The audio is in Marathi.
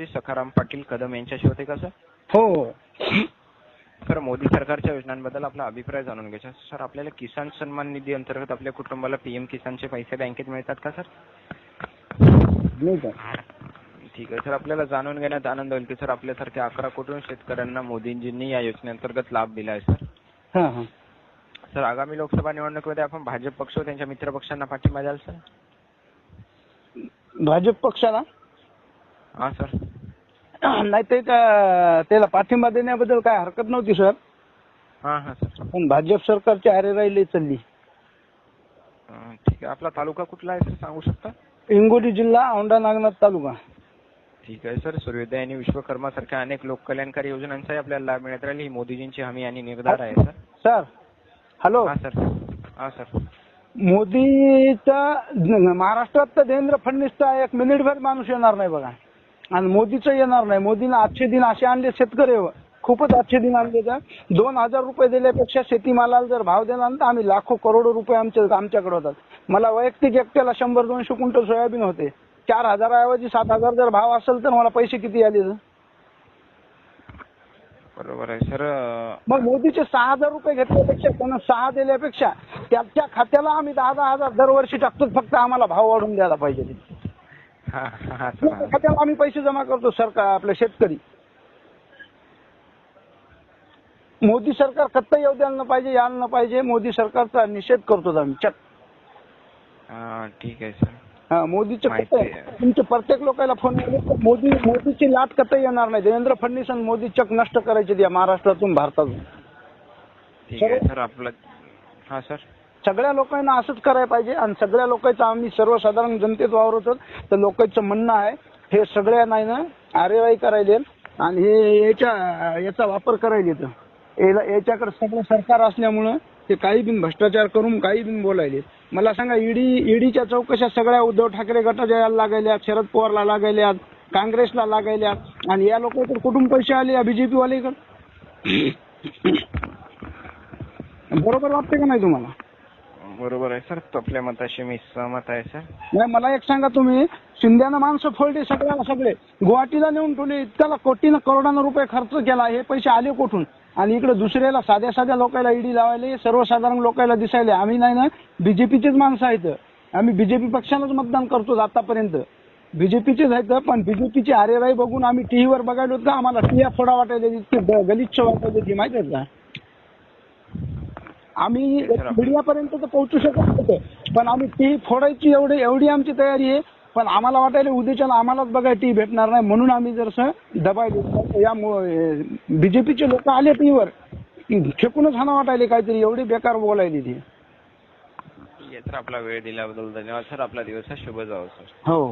जे सखाराम पाटील कदम यांच्याशी होते का सर? हो. हो सर मोदी सरकारच्या योजनांबद्दल आपला अभिप्राय जाणून घ्यायचा सर. आपल्याला किसान सन्मान निधी अंतर्गत आपल्या कुटुंबाला पीएम किसानचे पैसे बँकेत मिळतात का सर? ठीक आहे सर. आपल्याला जाणून घेण्यात आनंद होईल की सर आपल्यासारख्या अकरा कोटी शेतकऱ्यांना मोदींजींनी या योजनेअंतर्गत लाभ दिला आहे सर. हां हां. सर आगामी लोकसभा निवडणुकीमध्ये आपण भाजप पक्ष व त्यांच्या मित्र पक्षांना पाठिंबा द्याल सर? भाजप पक्षाला? हां सर नाही ते का त्याला पाठिंबा देण्याबद्दल काय हरकत नव्हती सर हां हां सर पण भाजप सरकारची आरे राहिली चालली. अं, ठीक आहे. आपला तालुका कुठला आहे सर सांगू शकता? हिंगोली जिल्हा औंढा नागनाथ तालुका. ठीक आहे सर सूर्योदय आणि विश्वकर्मा सारख्या अनेक लोककल्याणकारी योजनांचाही आपल्याला लाभ मिळत राहील. ही मोदीजींची हमी आणि निर्धार आहे सर सर हॅलो हां सर हां सर मोदीचा महाराष्ट्रात तर देवेंद्र फडणवीसचा एक मिनिटभर माणूस येणार नाही बघा. आणि मोदीचं येणार नाही. मोदीनं आजचे दिन असे आणले शेतकरी खूपच आजचे दिन आणले तर दोन हजार रुपये दिल्यापेक्षा शेतीमालाला जर भाव दिला ना तर आम्ही लाखो करोडो रुपये आमच्या आमच्याकडे होतात. मला वैयक्तिक एकट्याला शंभर दोनशे क्विंटल सोयाबीन होते. चार हजाराऐवजी सात हजार जर भाव असेल तर मला पैसे किती आले? बरोबर आहे. सर मग मोदीचे सहा हजार रुपये घेतल्यापेक्षा त्यानं सहा दिल्यापेक्षा त्याच्या खात्याला आम्ही दहा दहा हजार दरवर्षी टाकतो फक्त आम्हाला भाव वाढून द्यायला पाहिजे. खात्याला आम्ही पैसे जमा करतो सरकार आपले शेतकरी. मोदी सरकार कत्ता येऊ द्यायला न पाहिजे यायला न पाहिजे मोदी सरकारचा निषेध करतो आम्ही चक हां ठीक आहे सर. हा मोदीचे माहिती कत्ता आहे. तुमचे प्रत्येक लोकांना फोन मोदी मोदीची लाट कत्ता येणार नाही. देवेंद्र फडणवीस आणि मोदी चक नष्ट करायचे महाराष्ट्रातून भारतातून. ठीक आहे सर आपलं हां सर. सगळ्या लोकांना असंच करायला पाहिजे आणि सगळ्या लोकांचं आम्ही सर्वसाधारण जनतेत वावरतो तर लोकांचं म्हणणं आहे हे सगळ्या नाही ना आरेवाई करायले आणि हे याच्या याचा वापर करायले तर याला याच्याकडे सगळं सरकार असल्यामुळं ते काही बिन भ्रष्टाचार करून काही बिन बोलायले मला सांगा ईडी ईडीच्या चौकशा सगळ्या उद्धव ठाकरे गटाच्या यायला लागायल्यात शरद पवारला लागायल्यात काँग्रेसला लागायल्या आणि या लोकांकडे कुठून पैसे आले या बीजेपी वालेकडे बरोबर वाटते का नाही तुम्हाला? बरोबर आहे सर. आपल्या मताशी मी सहमत आहे सर. नाही मला एक सांगा तुम्ही. शिंद्यानं माणसं फोडली सगळ्याला सगळे. गुवाहाटीला नेऊन ठेवले. इतक्याला कोटीनं करोडानं रुपये खर्च केला. हे पैसे आले कुठून? आणि इकडे दुसऱ्याला साध्या साध्या लोकांना ईडी लावायले सर्वसाधारण लोकांना दिसायले. आम्ही नाही ना बीजेपीचेच माणसं आहेत. आम्ही बीजेपी पक्षालाच मतदान करतो आतापर्यंत. बीजेपीचेच आहेत पण बीजेपीची आरेराई बघून आम्ही टीव्हीवर बघायलो का आम्हाला टीया फोडा वाटायला इतकी गलिच्छ वाटायला माहिती आहे का? आम्ही मीडियापर्यंत तर पोहोचू शकत नव्हतो. पण आम्ही टी फोडायची एवढी एवढी आमची तयारी आहे. पण आम्हाला वाटायला उद्याच्याला आम्हालाच बघाय टी भेटणार नाही. म्हणून आम्ही जरसं दबायलो या बीजेपीचे लोक आले टीव्हीवर फेकूनच हाना वाटायले काहीतरी. एवढी बेकार बोलायली ती. सर आपला वेळ दिल्याबद्दल धन्यवाद. सर आपला दिवस हा शुभ जावो सर. हो.